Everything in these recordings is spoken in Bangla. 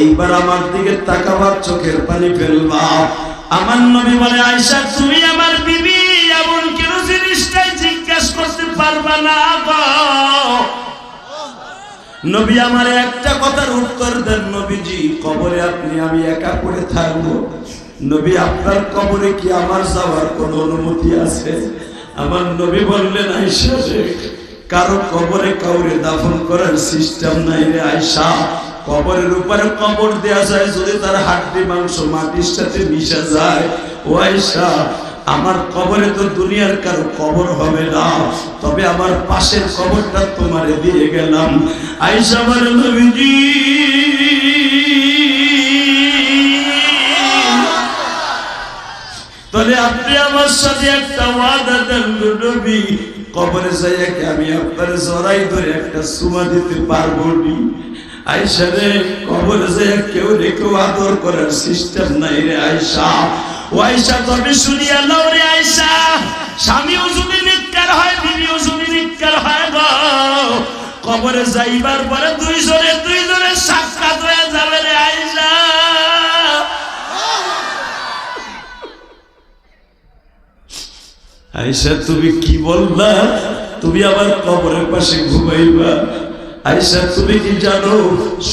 এইবার আমার দিকে তাকাবার চোখের পানি ফেলবা। আমার নবী বলে আয়সা তুমি আমার বিবি, এমন কেন জিনিসটাই জিজ্ঞাসা করতে পারবা না নবী আমার একটা কথার উত্তর দেন, নবীজি, কবরে আপনি, আমি একা পড়ে থাকব। নবী, আপনার কবরে কি আমার যাওয়ার কোনো অনুমতি আছে? আমার নবী বললেন আয়সা কারও কবরে কাউরে দাফন করার সিস্টেম নাই রে আয়সা কবরের উপরে কবর দেয়া যায়, যদি তার হাড্ডি মাংস মাটির সাথে মিশে যায়। ও আমার কবরে তো দুনিয়ার কারও কবর হবে না, তবে আমার পাশের কবরটা তোমারে দিয়ে গেলাম। আইসা আমার নবীজি। তাহলে আপনি আমার সাথে একটা ওয়াদা দেন নবী, কবরে যাইয়া আমি আপনার জড়াই ধরে একটা সুমা দিতে পারব নি? আয়সা রে, কবরে যাইয়া কেউ রে কেউ আদর করার সিস্টেম নাই রে আয়সা ও আয়সা তবে শুনিয়া নাও রে আয়সা স্বামীও যদি নিকার হয় বিবিও যদি নিকার হয় গো। কবরে যাইবার পরে দুই জনে দুই জনে সাক্ষাৎ হয়ে যাবে রে আয়সা আয়সা তুমি কি বললা? তুমি আবার কবরের পাশে ঘুমাইবা। আয়সা তুমি কি জানো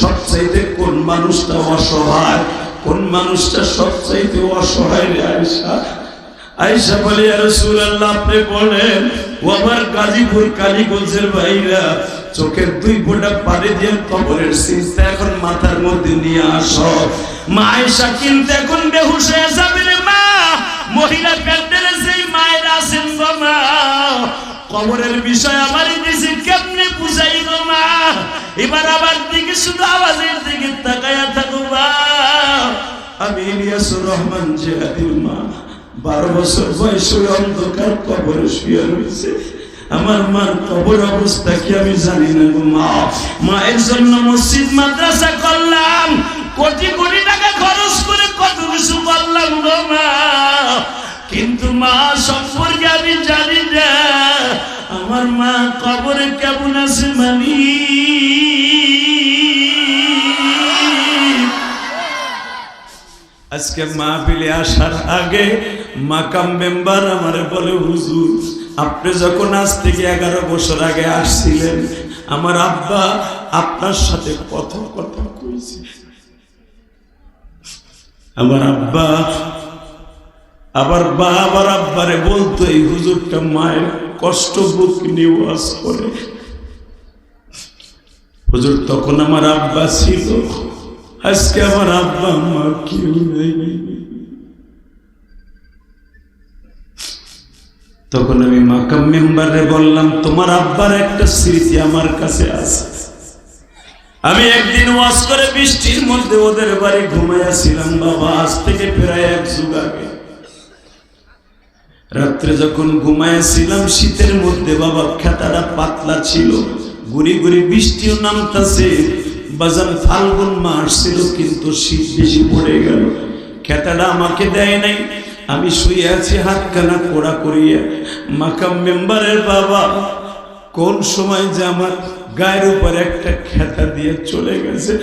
সবচাইতে কোন মানুষটা অসহায়? কোন মানুষটা সবচাইতে অসহায় রে বলি আর রাসূলুল্লাহ, আপনি বলেন, ও আমার গাজীপুর, কালীগঞ্জের ভাইরা, চোখের দুই দিয়ে কবরের এখন মাথার মধ্যে নিয়ে আসো। মা আয়সা কিন্তু এখন বেহুশ হয়ে যাবে রে মা। মহিলা প্যান্ডেলে সেই মায়ের আছেন মা, কবরের বিষয় আমার গো মা এবার আবার দিকে শুধু আওয়াজের দিকে তাকায়া থাকো আমি ইলিয়াসুর রহমান জেহাদির মা। বারো বছর বয়সে অন্ধকার কবরে শুয়ে রয়েছে। আমার মার কবর অবস্থা কি আমি জানি না গো মা। মায়ের জন্য মসজিদ, মাদ্রাসা করলাম। কোটি কোটি টাকা খরচ করে কত কিছু করলাম গো মা। কিন্তু মা, সম্পর্কে আমি জানি না। আমার মা কবরে কেমন আছে মানি? আজকে মা মাহফিলে আসার আগে মাকাম মেম্বার আমার বলে, হুজুর, আপনি যখন আজ থেকে এগারো বছর আগে আসছিলেন, আমার আব্বা আপনার সাথে কত কথা কইছে আমার আব্বা, আবার বা আবার আব্বারে বলতো, এই হুজুরটা মায়ের কষ্ট বুক নিয়ে করে। হুজুর, তখন আমার আব্বা ছিল। আজকে আমার আব্বা আম্মা কেউ নেই। তখন আমি মাকাম মেম্বারে বললাম, তোমার আব্বার একটা স্মৃতি আমার কাছে আছে। আমি একদিন ওয়াজ করে বৃষ্টির মধ্যে ওদের বাড়ি ঘুমাইয়াছিলাম বাবা, আজ থেকে প্রায় এক যুগ আগে রাত্রে যখন ঘুমাইয়াছিলাম, শীতের মধ্যে বাবা খেতাটা পাতলা ছিল। গুড়ি গুড়ি বৃষ্টিও নামতাছে। বাজান ফাল্গুন মাস ছিল, কিন্তু শীত বেশি পড়ে গেল। খেতাটা আমাকে দেয় নাই। আমি শুয়ে আছি, হাতখানা কোড়া করিয়া। মাকাম মেম্বারের বাবা, কোন সময় যে আমার গায়ের উপর একটা খেতা দিয়ে চলে গেছে।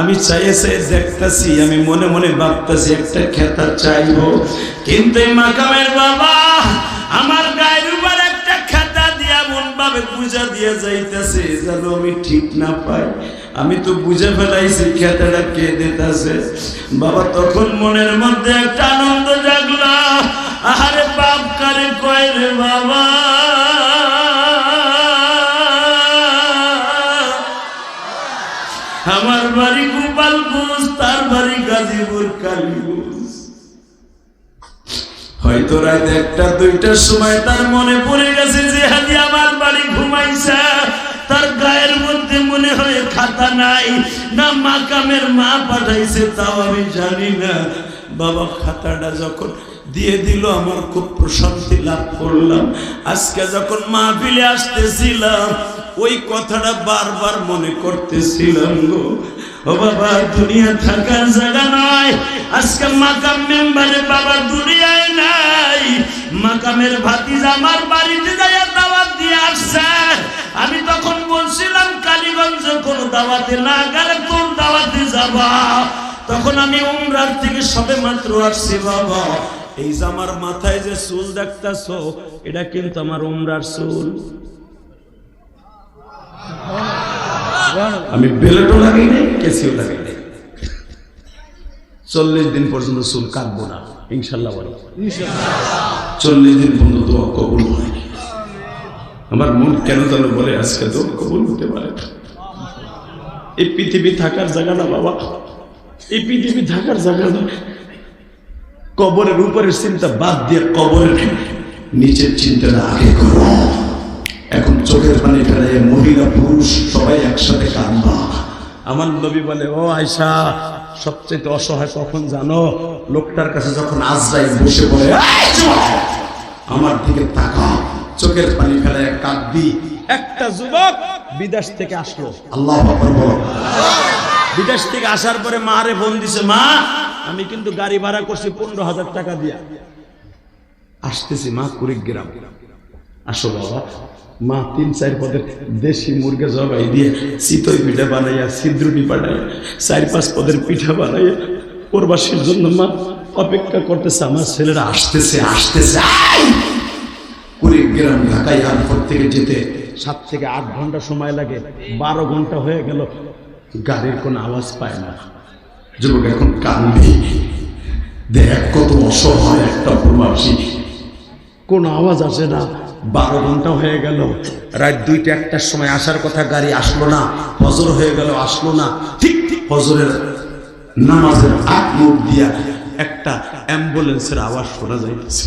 আমি চাইয়ে দেখতাছি, আমি মনে মনে ভাবতাছি, একটা খেতা চাইব। কিন্তু মাকামের বাবা আমার গায়ের উপর একটা খেতা দিয়া মন ভাবে পূজা দিয়ে যাইতেছে, যেন আমি ঠিক না পাই। আমি তো বুঝে ফেলাইছি, খেতাটা কে দিতেছে। বাবা তখন মনের মধ্যে একটা আনন্দ জাগলো, আহারে বাপ কারে কয় রে বাবা। আমার বাড়ি গোপাল গোপালগঞ্জ তার বাড়ি গাজীপুর কালীগঞ্জ হয়তো রাত একটা, দুইটার সময় তার মনে পড়ে গেছে যে হাজি আমার বাড়ি ঘুমাইছে। তার গায়ের মধ্যে মনে হয় খাতা নাই, না মাকামের মা পাঠাইছে, তাও আমি জানি না। বাবা খাতাটা যখন দিয়ে দিল, আমার খুব প্রশান্তি লাভ করলাম। আজকে যখন মা মাহফিলে আসতেছিলাম ওই কথাটা বারবার মনে করতেছিলাম গো। ও বাবা, দুনিয়া থাকার জায়গা নয় আজকে মাকাম মেম্বারে বাবা দুনিয়ায় নাই। মাকামের ভাতিজা আমার বাড়িতে যাইয়া দাওয়াত দিয়ে আসছে। আমি তখন বলছিলাম কালী মানিকগঞ্জ কোন দাওয়াতে না গেলে কোন দাওয়াতে যাবা। তখন আমি উমরার থেকে সবে মাত্র আসছি, বাবা। এই যে আমার মাথায় যে চুল দেখতেছ, এটা কিন্তু আমার উমরার চুল। আমি বেলেটও লাগাই নাই কেসিও লাগাই নাই। চল্লিশ দিন পর্যন্ত চুল কাটবো না, ইনশাল্লাহ বলো। চল্লিশ দিন পর্যন্ত দোয়া কবুল হয়। আমার মন কেন যেন বলে, আজকে দোয়া কবুল হতে পারে। এই পৃথিবী থাকার জায়গা না, বাবা। এই পৃথিবী থাকার জায়গা না। কবরের উপরের চিন্তা বাদ দিয়ে কবরের নিচের চিন্তাটা আগে করো। এখন চোখের পানি ফেলে মহিলা পুরুষ সবাই একসাথে কাঁদবা আমার নবী বলে ও আয়সা সবচেয়ে অসহায় কখন জানো? লোকটার কাছে যখন আজরাইল বসে বলে আমার দিকে তাকা চোখের পানি ফেলে কাঁদবি। একটা যুবক বিদেশ থেকে আসলো। আল্লাহ বিদেশ থেকে আসার পরে মা রে ফোন দিছে মা আমি কিন্তু গাড়ি ভাড়া করছি পনেরো হাজার টাকা দিয়া। আসতেছি মা কুড়িগ্রাম। আসো বাবা। মা, তিন চার পদের দেশি মুরগা জবাই দিয়ে চিতই পিঠা বানাইয়া সিদ্রুটি পাঠাইয়া চার পাঁচ পদের পিঠা বানাইয়া প্রবাসীর জন্য মা অপেক্ষা করতেছে, আমার ছেলেরা আসতেছে আসতেছে! কুড়িগ্রাম ঢাকা এয়ারপোর্ট থেকে যেতে সাত থেকে আট ঘণ্টা সময় লাগে, বারো ঘণ্টা হয়ে গেল, গাড়ির কোনো আওয়াজ পায় না। যুবক এখন কান্দি দেখ কত অসহায় একটা প্রবাসী। কোনো আওয়াজ আসে না। বারো ঘণ্টা হয়ে গেল। রাত দুইটা একটার সময় আসার কথা গাড়ি আসলো না, হজর হয়ে গেল, আসলো না। ঠিক ঠিক ফজরের নামাজের আগ মুখ দিয়া একটা অ্যাম্বুলেন্সের আওয়াজ শোনা যাইতেছে।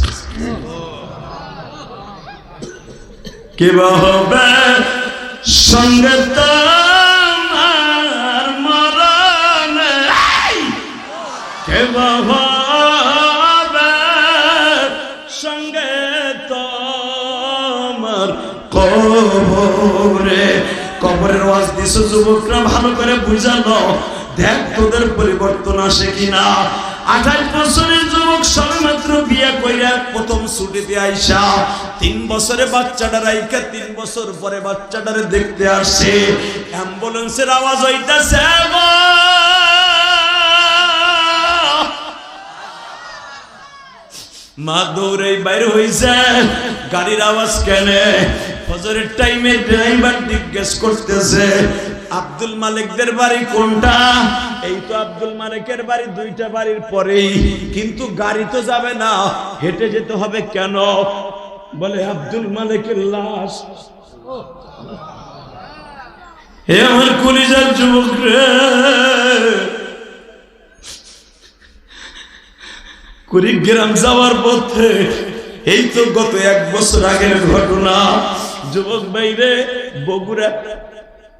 কে হবে সঙ্গে কে বা কবরে কবরের ওয়াজ যুবকরা, ভালো করে বুঝানো দেখ তোদের পরিবর্তন আসে কিনা। বিয়ে তিন বছরে তিন বছর দেখতে অ্যাম্বুলেন্সের আওয়াজ হইতাছে মা দৌড়ে বাইরে হইছে। গাড়ির আওয়াজ কেনে? ফজরের টাইমে ড্রাইভার জিজ্ঞেস করতেছে, আব্দুল মালিকদের বাড়ি কোনটা? এই তো আব্দুল মালিকের বাড়ি দুইটা বাড়ির পরেই, কিন্তু গাড়ি তো যাবে না, হেঁটে যেতে হবে কেন? বলে, আব্দুল মালিকের লাশ। হে আমার কলিজার যুবক রে। কুড়িগ্রাম যাওয়ার পথে, এই তো গত এক বছর আগের ঘটনা। যুবক বাইরে বগুড়া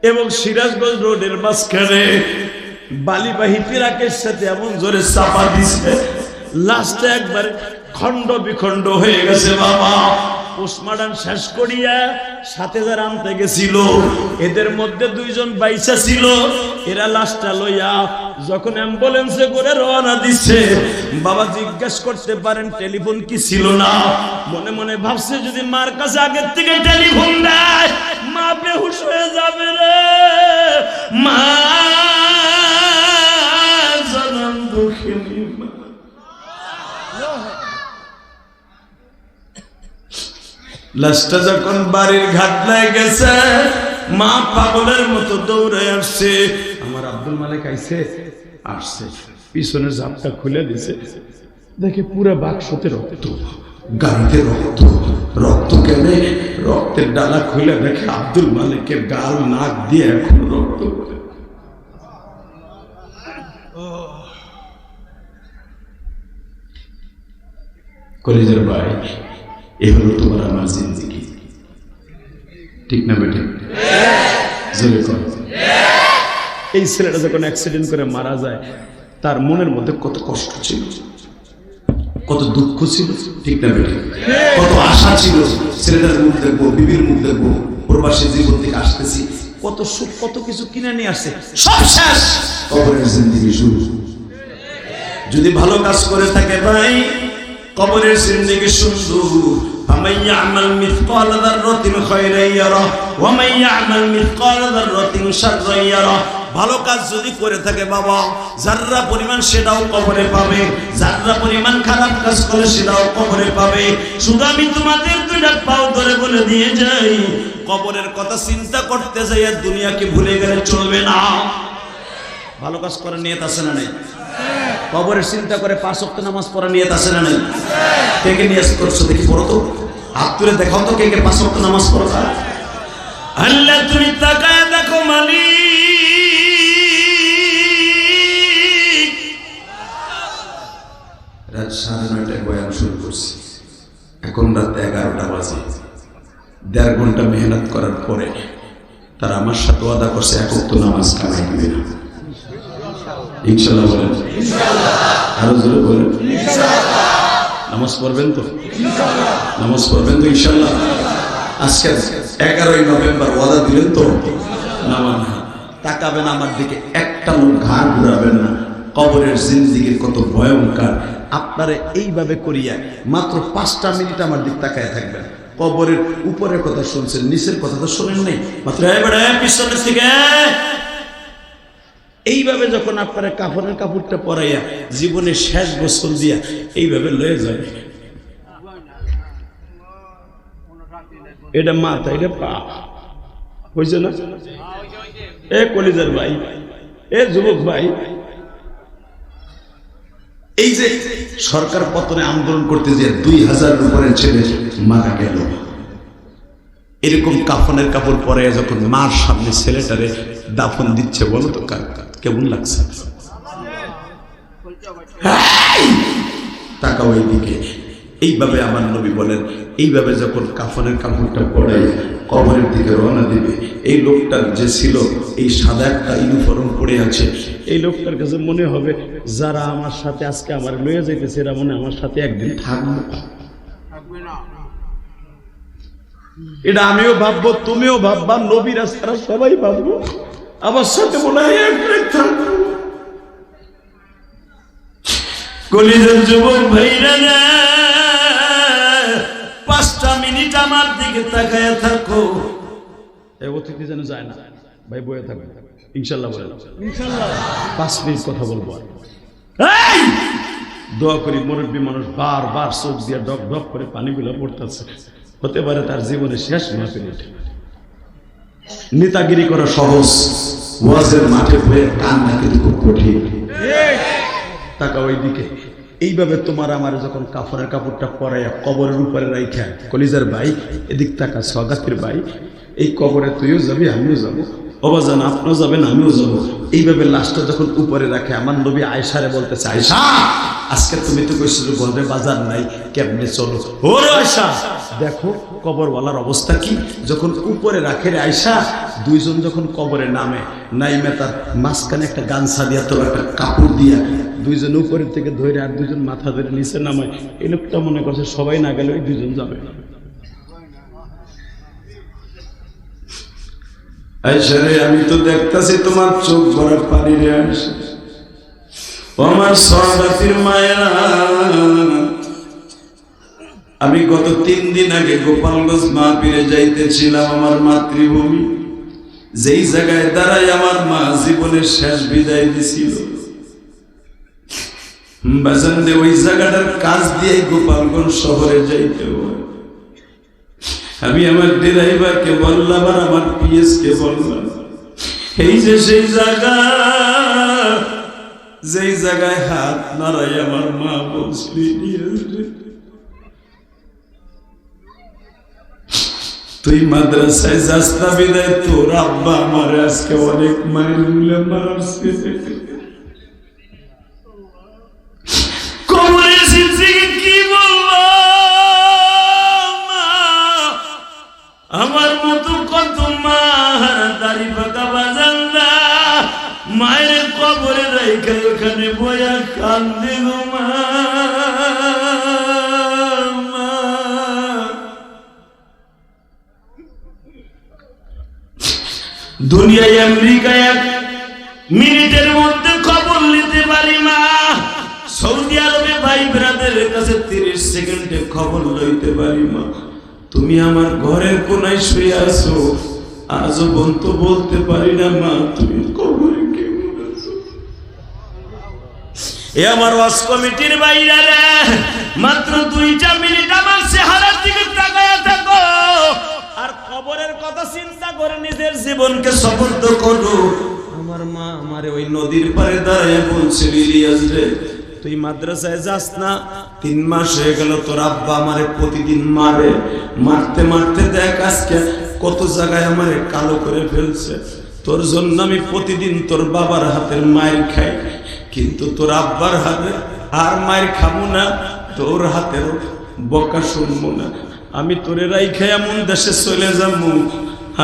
এবং সিরাজগঞ্জ রোডের মাঝখানে বালিবাহী পিরাকের সাথে এমন জোরে চাপা দিছে। লাস্টে একবার খণ্ড বিখণ্ড হয়ে গেছে বাবা। পোস্টমর্টম শেষ করিয়া সাথে যারা আনতে গেছিল, এদের মধ্যে দুইজন বাইসা ছিল। এরা লাশটা লইয়া যখন অ্যাম্বুলেন্সে করে রওনা দিচ্ছে বাবা জিজ্ঞেস করতে পারেন, টেলিফোন কি ছিল না? মনে মনে ভাবছে, যদি মার কাছে আগের থেকে টেলিফোন দেয়, মা বেহুশ হয়ে যাবে রে। মা! লাশটা যখন বাড়ির ঘাট ঘাটলায় গেছে, মা পাগলের মতো দৌড়ে আসছে। আমার আব্দুল মালিক আইছে আসছে। পিছনের জাপটা খুলে দিছে। দেখে পুরো বাক্সতে রক্ত। গাড়িতে রক্ত। রক্ত কেনে? রক্তের ডালা খুলে দেখে আব্দুল মালিকের গাল, নাক দিয়ে এখন রক্ত। কলেজের ভাই এ হলো তোমার আমার জিন্দিগি। ঠিক না বেটে? জোরে কর। এই ছেলেটা যখন অ্যাক্সিডেন্ট করে মারা যায়, তার মনের মধ্যে কত কষ্ট ছিল, কত দুঃখ ছিল, ঠিক না বেটে? কত আশা ছিল, ছেলেটার মুখ দেখব, বিবির মুখ দেখব, প্রবাসী জীবন থেকে আসতেছি। কত সুখ, কত কিছু কিনে নিয়ে আসছে, সব শেষ। কবরের জিন্দিগি শুরু। যদি ভালো কাজ করে থাকে ভাই কবরের জিন্দেগি সুন্দর فمن يعمل مثقال ذرة خيرا يره ومن يعمل مثقال ذرة شرا يره ভালো কাজ যদি করে থাকে বাবা যার্রা পরিমাণ সেটাও কবরে পাবে যার্রা পরিমাণ খারাপ কাজ করে সেটাও কবরে পাবে শুধু আমি তোমাদের দুইটা পাও ধরে বলে দিয়ে যাই কবরের কথা চিন্তা করতে যাই আর দুনিয়াকে ভুলে গেলে চলবে না ভালো কাজ করে নিয়ত আছে না নেই কবরের চিন্তা করে পাঁচ ওয়াক্ত নামাজ পড়া নিয়ে আছে না নেই? কে কে নিয়ত করছ দেখি পড়ো তো। হাত তুলে দেখাও তো কে কে পাঁচ ওয়াক্ত নামাজ পড়ো। তা আল্লাহ তুমি তাকায় দেখো মালিক। রাত সাড়ে নয়টায় বয়ান শুরু করছি। এখন রাত এগারোটা বাজে। দেড় ঘণ্টা মেহনত করার পরে তারা আমার সাথে ওয়াদা করছে এক নামাজ কামাই দিবে না। ইনশাল্লাহ বলেন। আরও জোরে বলেন। নামাজ পড়বেন তো? নামাজ পড়বেন তো ইনশাল্লাহ? আজকে এগারোই নভেম্বর ওয়াদা দিলেন তো? নামান তাকাবেন আমার দিকে একটা লোক ঘাড় ঘুরাবেন না। কবরের জিন্দিগির কত ভয়ঙ্কর। আপনারা এইভাবে করিয়া মাত্র পাঁচটা মিনিট আমার দিক তাকায় থাকবেন। কবরের উপরের কথা শুনছেন নিচের কথা তো শোনেন নাই। মাত্র এবারে পিছনের থেকে এইভাবে যখন আপনারা কাপড়ের কাপড়টা পরাইয়া জীবনের শেষ গোসল দিয়া এইভাবে লয়ে যাবে। এটা মাথা, এটা পা। হয়েছে না? এ কলিজার ভাই, এ যুবক ভাই। এই যে সরকার পতনে আন্দোলন করতে যে দুই হাজার উপরের ছেলে মারা গেল, এরকম কাফনের কাপড় পরে যখন মার সামনে ছেলেটারে দাফন দিচ্ছে, বলো তো কার? কেমন লাগছে? তাকাও এইদিকে। এইভাবে আমার নবী বলেন, এইভাবে যখন কাফনের কাপড়টা পরে কবরের দিকে রওনা দিবে, এই লোকটার যে ছিল, এই সাদা একটা ইউনিফর্ম পরে আছে, এই লোকটার কাছে মনে হবে যারা আমার সাথে আজকে আমার লয়ে যাইতেছে, এরা মনে আমার সাথে একদিন থাকবে। এটা আমিও ভাববো, তুমিও ভাববা, নবীরা সারা সবাই ভাববো। আমার সাথে মনে হয় কলিজার যুবক ভাইরা না পাঁচটা মিনিট আমার দিকে তাকায় থাকো। অতিথি যেন যায় না? ভাই বয়ে থাকবে ইনশাল্লাহ বলে ইনশাল্লাহ। পাঁচ মিনিট কথা বলব! দোয়া করি মুরব্বী মানুষ বারবার চোখ দিয়ে ডক ডক করে পানিগুলো পড়তেছে। হতে পারে তার জীবনে শেষ মাহফিল নেতাগিরি করা সহজ। ওয়াজের মাঠে বয়ে কান্না কিন্তু খুব কঠিন। টাকা ওই দিকে এইভাবে তোমার আমার যখন কাপড়ের কাপড়টা পরাইয়া কবরের উপরে রাইখা, কলিজার ভাই, এদিক তাকা সগাতের ভাই, এই কবরে তুইও যাবি, আমিও যাব। অবাজান আপনিও যাবেন, আমিও যাব। এইভাবে লাশটা যখন উপরে রাখে, আমার নবী আয়সারে বলতেছে আয়সা আজকে তুমি তো কইছিল বলবে, বাজার নাই, কেমনে চলো? ওরে আয়সা দেখো, কবরওয়ালার অবস্থা কি? যখন উপরে রাখে আয়সা দুইজন যখন কবরে নামে, নাইমে তার মাঝখানে একটা গানসা দিয়া, তোর একটা কাপড় দিয়া, দুইজন উপরের থেকে ধরে আর দুজন মাথা ধরে নিচে নামায়, এই লোকটা মনে করছে সবাই না গেলে ওই দুজন যাবে আমি তো দেখতাছি তোমার চোখ ভরা পানি রে আমার সহবাতির মায়েরা, আমি গত তিন দিন আগে গোপালগঞ্জ মা মাহপিরে যাইতেছিলাম আমার মাতৃভূমি। যেই জায়গায় দাঁড়াই আমার মা জীবনের শেষ বিদায় দিছিল। বাজানদে ওই জায়গাটার কাজ দিয়ে গোপালগঞ্জ শহরে যাইতে হয়। আমি আমার ড্রাইভারকে বললাম, আর আমার পিএস কে বললাম, এই যে সেই জায়গা, যেই জায়গায় হাত নাড়াই আমার মা বসলি তুই মাদ্রাসায় যাস না বিদায়, তোর আব্বা আমার আজকে অনেক মায়ের মারছে। মায়ের কবরে রেখে এখানে বয়া কান্দে। দুনিয়ায়, আমেরিকায় এক মিনিটের মধ্যে খবর নিতে পারি মা। সৌদি আরবে ভাই ব্রাদের কাছে তিরিশ সেকেন্ডে খবর লইতে পারি মা। তুমি আমার ঘরের কোনায় শুয়ে আছো। আজও বন্ত বলতে পারি না মা তুমি কবরে কেমন আছো এ আমার ওয়াজ কমিটির বাইরে মাত্র দুইটা মিনিট আমার চেহারার দিকে তাকায়া থাকো। আর খবরের কথা চিন্তা করে নিজের জীবনকে সফর্দ করো। আমার মা আমারে ওই নদীর পারে দাঁড়ায় বলছিল ইলিয়াস রে তুই মাদ্রাসায় যাস না, তিন মাস হয়ে গেল, তোর আব্বা আমারে প্রতিদিন মারে। মারতে মারতে দেখ আজকে কত জায়গায় আমারে কালো করে ফেলছে। তোর জন্য আমি প্রতিদিন তোর বাবার হাতের মায়ের খাই, কিন্তু তোর আব্বার হাতে আর মায়ের খাব না, তোর হাতের বকা শুনব না। আমি তোরে খাই এমন দেশে চলে যাব,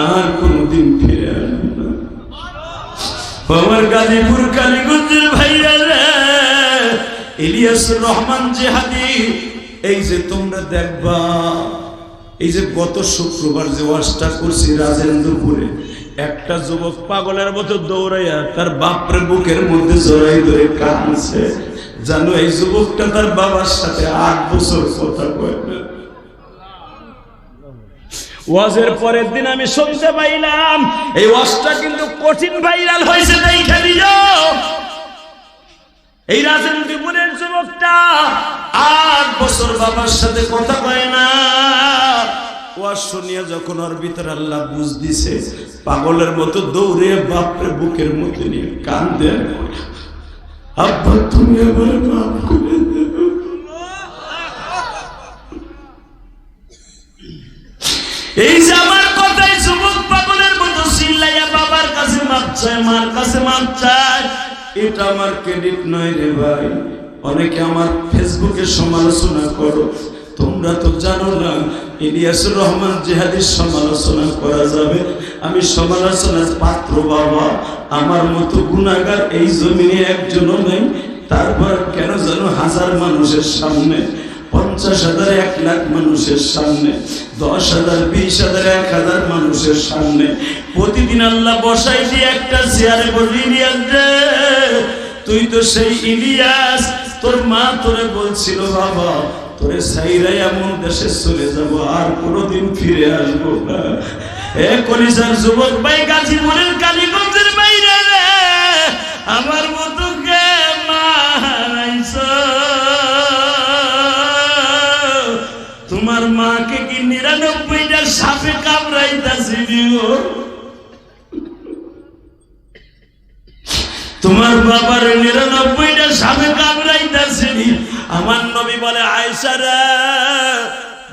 আর কোনোদিন ফিরে আসব না। আমার গাজীপুর, কালীগঞ্জের ভাইরা রে ইলিয়াসুর রহমান জেহাদি, এই যে তোমরা দেখবা, এই যে গত শুক্রবার যে ওয়াজটা করছি রাজেন্দ্রপুরে, একটা যুবক পাগলের মতো দৌড়াইয়া তার বাপরে বুকের মধ্যে জড়াই ধরে কাঁদছে। জানো, এই যুবকটা তার বাবার সাথে আট বছর কথা কয় ওয়াজের পরের দিন আমি শুনতে পাইলাম, এই ওয়াজটা কিন্তু কঠিন ভাইরাল হয়েছে এই রাজনীতিপুরের যুবকটা আট বছর বাবার সাথে কথা কয় না। যখন ওর আল্লাহ বুঝ দিছে পাগলের মতো দৌড়ে বাপরে বুকের মধ্যে নিয়ে কয়, আব্বা তুমি এই যে আমার এটা আমার ক্রেডিট নয় রে ভাই। অনেকে আমার ফেসবুকে সমালোচনা করো। তোমরা তো জানো না ইলিয়াসুর রহমান জেহাদির সমালোচনা করা যাবে। আমি সমালোচনার পাত্র বাবা। আমার মতো গুণাগার এই জমিনে একজনও নেই। তারপর কেন যেন হাজার মানুষের সামনে পঞ্চাশ হাজার এক লাখ মানুষের সামনে, দশ হাজার, বিশ হাজার, এক হাজার মানুষের সামনে। প্রতিদিন আল্লাহ বসাই দিয়ে একটা চেয়ারে বলি তুই তো সেই ইলিয়াস। তোর মা তোরে বলছিল, বাবা, তোরে সাইরাই এমন দেশে চলে যাব, আর কোনোদিন ফিরে আসব না। এ কলিজার যুবক ভাই গাজীপুরের কালীগঞ্জের বাইরে আমার মতো কে মারাইছ? তোমার মাকে কি নিরানব্বইটা সাপে কামড়াইতাছি তোমার বাবার নিরানব্বইটা সাপে কামড়াইতাছি আমার নবী বলে আয়সারা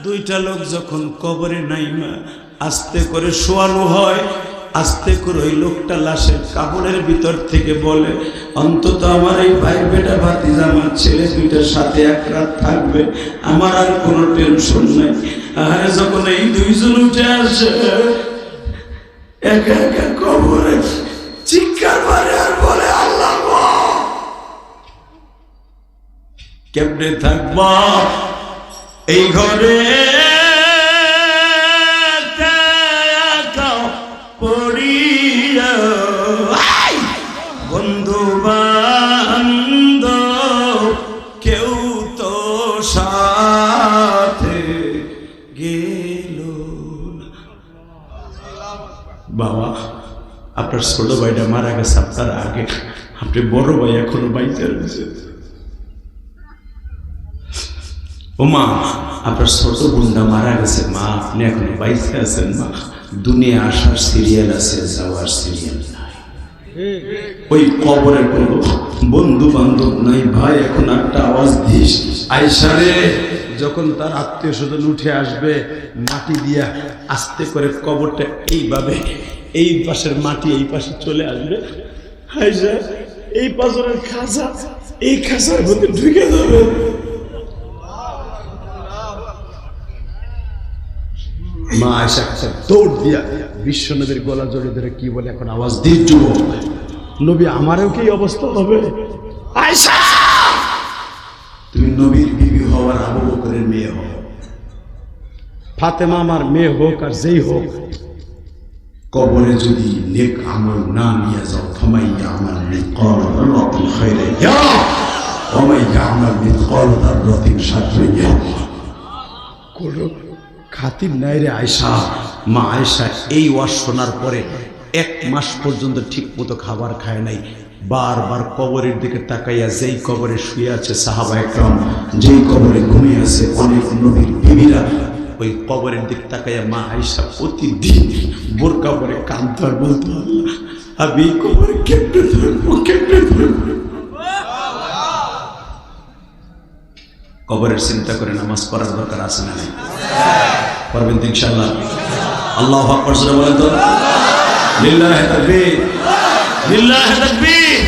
দুইটা লোক যখন কবরে নাইমা আস্তে করে শোয়ানো হয়, আস্তে করে ওই লোকটা লাশের কাপড়ের ভিতর থেকে বলে, অন্তত আমার এই ভাই বেটা ভাতিজা, আমার ছেলে দুইটার সাথে এক রাত থাকবে, আমার আর কোনো টেনশন নাই। আর যখন এই দুইজন উঠে আসে, একা একা কবরে চিৎকার মারে আর বলে, আল্লাহ কেমনে থাকবা? এই ঘরে বাবা, আপনার ছোট ভাইটা মারা গেছে, আপনার আগে। আপনি বড় ভাই, এখনও বাইতে রয়েছে। ও মা, আপনার ছোট বোনটা মারা গেছে, মা, আপনি এখন বাইতে আছেন, মা। দুনিয়া আসার সিরিয়াল আছে, যাওয়ার সিরিয়াল নাই ওই কবরের কোনো বন্ধু বান্ধব নাই, ভাই, এখন একটা আওয়াজ দিস। আইসারে যখন তার আত্মীয় স্বজন উঠে আসবে, মাটি দিয়া আস্তে করে কবরটা এইভাবে, এই পাশের মাটি এই পাশে চলে আসবে। আইসা এই পাশরের খাঁচা, এই খাঁচার মধ্যে ঢুকে যাবে। মা আয়সা খাঁচা দৌড় দিয়া বিশ্ব নবীর গলা জড়িয়ে ধরে কি বলে এখন আওয়াজ দিয়ে যুবক নবী, আমারও কি অবস্থা হবে? আয়সা তুমি নবীর বিবি হওয়ার আবু বকরের মেয়ে হও। ফাতেমা আমার মেয়ে হোক আর যেই হোক, কবরে যদি নেক আমল না নিয়ে যাও, ফামাইয়া আমার মিথকল দাররাতিন খায়রা ইয়া! ওমাইয়া আমার দাররাতিন শাররা ইয়া! কোনো খাতির নাই রে আয়সা মা আয়সা এই ওয়াজ শোনার পরে এক মাস পর্যন্ত ঠিক মতো খাবার খায় নাই। বারবার কবরের দিকে তাকাইয়া যেই কবরে শুয়ে আছে সাহাবা একরম, যেই কবরে ঘুমিয়ে আছে অনেক নবীর বিবিরা, ওই কবরের দিকে তাকাইয়া মা আয়সা প্রতিদিন বোরকা পরে কান্ত আর বলতো আমি এই কবরে কেমনে ধরবো কেমনে ধরবো? কবরের চিন্তা করে নামাজ পড়ার দরকার আছে না নাই? তো ইনশাল্লাহ আল্লাহ বলেন তো। লিল্লাহি তাকবীর। লিল্লাহি তাকবীর।